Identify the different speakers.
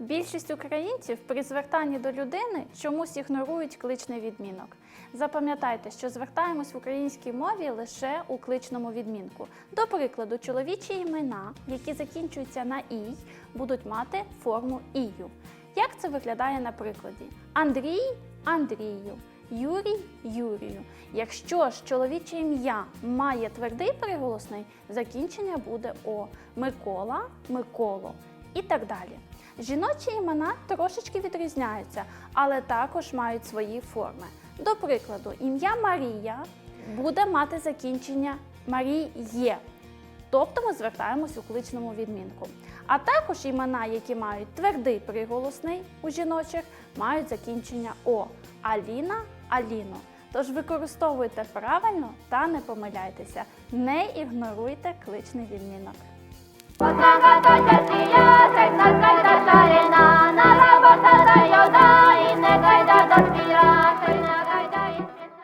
Speaker 1: Більшість українців при звертанні до людини чомусь ігнорують кличний відмінок. Запам'ятайте, що звертаємось в українській мові лише у кличному відмінку. До прикладу, чоловічі імена, які закінчуються на ій, будуть мати форму ію. Як це виглядає на прикладі? Андрій Андрію, Юрій Юрію. Якщо ж чоловіче ім'я має твердий приголосний, закінчення буде О. Микола, Миколо і так далі. Жіночі імена трошечки відрізняються, але також мають свої форми. До прикладу, ім'я Марія буде мати закінчення Маріє. Тобто ми звертаємось у кличному відмінку. А також імена, які мають твердий приголосний у жіночих, мають закінчення О. Аліна Аліно. Тож використовуйте правильно та не помиляйтеся. Не ігноруйте кличний відмінок.
Speaker 2: Dios.